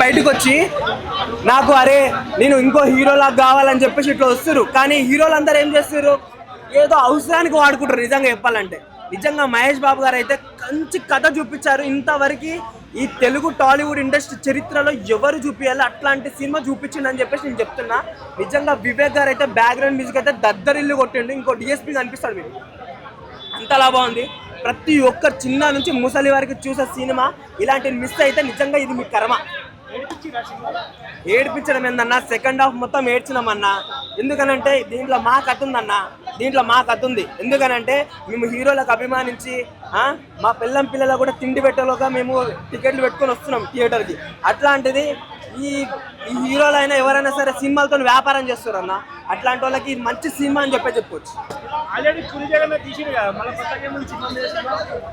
బయటకు వచ్చి నాకు అరే నేను ఇంకో హీరోలాగా కావాలని చెప్పేసి ఇట్లా వస్తారు కానీ హీరోలందరూ ఏం చేస్తారు ఏదో అవసరానికి వాడుకుంటారు నిజంగా చెప్పాలంటే. నిజంగా మహేష్ బాబు గారు అయితే మంచి కథ చూపించారు. ఇంతవరకు ఈ తెలుగు టాలీవుడ్ ఇండస్ట్రీ చరిత్రలో ఎవరు చూపించాలి అట్లాంటి సినిమా చూపించిండు అని చెప్పేసి నేను చెప్తున్నా. నిజంగా వివేక్ గారు అయితే బ్యాక్గ్రౌండ్ మ్యూజిక్ అయితే దద్దరిల్లు కొట్టిండు. ఇంకో డిఎస్పీ కనిపిస్తాడు మీకు అంతలా బాగుంది. ప్రతి ఒక్క చిన్న నుంచి ముసలి వరకు చూసే సినిమా. ఇలాంటి మిస్ అయితే నిజంగా ఇది మీ కర్మ. ఏడిపించడం ఏందన్నా? సెకండ్ హాఫ్ మొత్తం ఏడ్చినామన్నా? ఎందుకనంటే దీంట్లో మా కథ ఉందన్నా దీంట్లో మా కథ ఉంది ఎందుకనంటే మేము హీరోలకు అభిమానించి మా పిల్లం పిల్లలకు కూడా తిండి పెట్టలోగా మేము టికెట్లు పెట్టుకొని వస్తున్నాం థియేటర్కి. అట్లాంటిది ఈ ఈ హీరోలు అయినా ఎవరైనా సరే సినిమాలతో వ్యాపారం చేస్తారు అన్న అట్లాంటి వాళ్ళకి ఇది మంచి సినిమా అని చెప్పే చెప్పుకోవచ్చు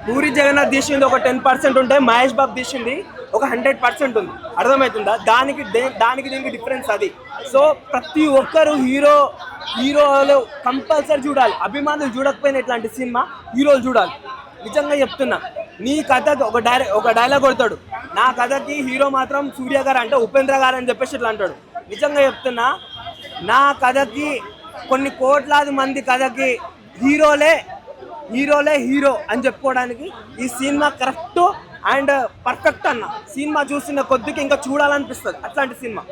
పూరి జగన్నాథ్ తీసింది ఒక టెన్ పర్సెంట్ ఉంటే మహేష్ బాబు తీసింది ఒక హండ్రెడ్ పర్సెంట్ ఉంది. అర్థమవుతుందా? దానికి దే- దానికి దీనికి డిఫరెన్స్ అది. సో ప్రతి ఒక్కరు హీరో హీరోలు కంపల్సరీ చూడాలి. అభిమానులు చూడకపోయిన ఇట్లాంటి సినిమా? హీరోలు చూడాలి. నిజంగా చెప్తున్నా నీ కథకి ఒక డైరె ఒక డైలాగ్ కొడతాడు. నా కథకి హీరో మాత్రం సూర్య గారు అంటే ఉపేంద్ర గారు అని చెప్పేసి ఇట్లా అంటాడు. నిజంగా చెప్తున్నా నా కథకి కొన్ని కోట్లాది మంది కథకి హీరోలే హీరోలే హీరో అని చెప్పుకోవడానికి ఈ సినిమా కరెక్ట్ అండ్ పర్ఫెక్ట్ అన్న. సినిమా చూసిన కొద్దికి ఇంకా చూడాలనిపిస్తుంది. అట్లాంటి సినిమా.